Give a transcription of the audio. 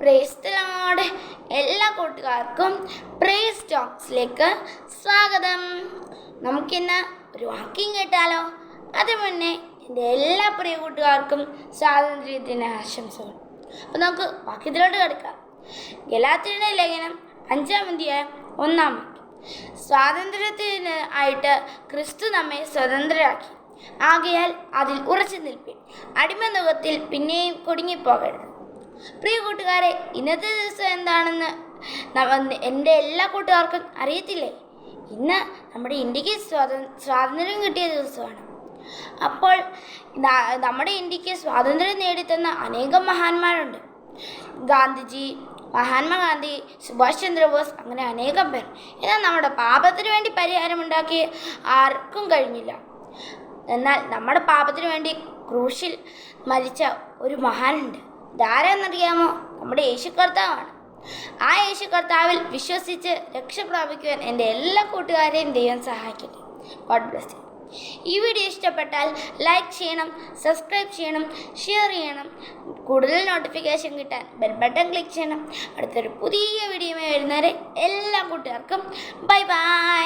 പ്രേസ്തലോട് എല്ലാ കൂട്ടുകാർക്കും പ്രേസ് ടോക്സിലേക്ക് സ്വാഗതം. നമുക്കിന്ന് ഒരു വാക്കിംഗ് കേട്ടാലോ? അതിനു മുന്നേ എന്റെ എല്ലാ പ്രിയ കൂട്ടുകാർക്കും സ്വാതന്ത്ര്യത്തിന്റെ ആശംസകൾ. അപ്പോൾ നമുക്ക് വാക്യത്തിലോട്ട് കിടക്കാം. ഗലാത്തിയുടെ ലേഖനം അഞ്ചാം അധ്യായം ഒന്നാം വാക്യം. സ്വാതന്ത്ര്യത്തിന് ആയിട്ട് ക്രിസ്തു നമ്മെ സ്വതന്ത്രരാക്കി. ആകയാൽ അതിൽ ഉറച്ചു നിൽപ്പിൻ. അടിമനുഖത്തിൽ പിന്നെയും കുടുങ്ങിപ്പോകരുത്. പ്രിയ കൂട്ടുകാരെ ഇന്നത്തെ ദിവസം എന്താണെന്ന് എന്റെ എല്ലാ കൂട്ടുകാർക്കും അറിയത്തില്ലേ? ഇന്ന് നമ്മുടെ ഇന്ത്യയ്ക്ക് സ്വാത സ്വാതന്ത്ര്യം കിട്ടിയ ദിവസമാണ്. അപ്പോൾ നമ്മുടെ ഇന്ത്യയ്ക്ക് സ്വാതന്ത്ര്യം നേടിത്തന്ന അനേകം മഹാന്മാരുണ്ട്. ഗാന്ധിജി മഹാത്മാഗാന്ധി സുഭാഷ് ചന്ദ്രബോസ് അങ്ങനെ അനേകം പേർ. എന്നാൽ നമ്മുടെ പാപത്തിന് വേണ്ടി പരിഹാരമുണ്ടാക്കി ആർക്കും കഴിഞ്ഞില്ല. എന്നാൽ നമ്മുടെ പാപത്തിന് വേണ്ടി ക്രൂശിൽ മരിച്ച ഒരു മഹാനുണ്ട്. ഇതാരെന്നറിയാമോ? നമ്മുടെ യേശു കർത്താവാണ് ആ യേശു കർത്താവിൽ വിശ്വസിച്ച് രക്ഷ പ്രാപിക്കുവാൻ എന്റെ എല്ലാ കൂട്ടുകാരെയും ദൈവം സഹായിക്കട്ടെ. ഗോഡ് ബ്ലസ് ഈ വീഡിയോ ഇഷ്ടപ്പെട്ടാൽ ലൈക്ക് ചെയ്യണം സബ്സ്ക്രൈബ് ചെയ്യണം ഷെയർ ചെയ്യണം. കൂടുതൽ നോട്ടിഫിക്കേഷൻ കിട്ടാൻ ബെൽ ബട്ടൺ ക്ലിക്ക് ചെയ്യണം. അടുത്തൊരു പുതിയ വീഡിയോയുമായി വരുന്നവരെ എല്ലാ കൂട്ടുകാർക്കും ബൈ ബൈ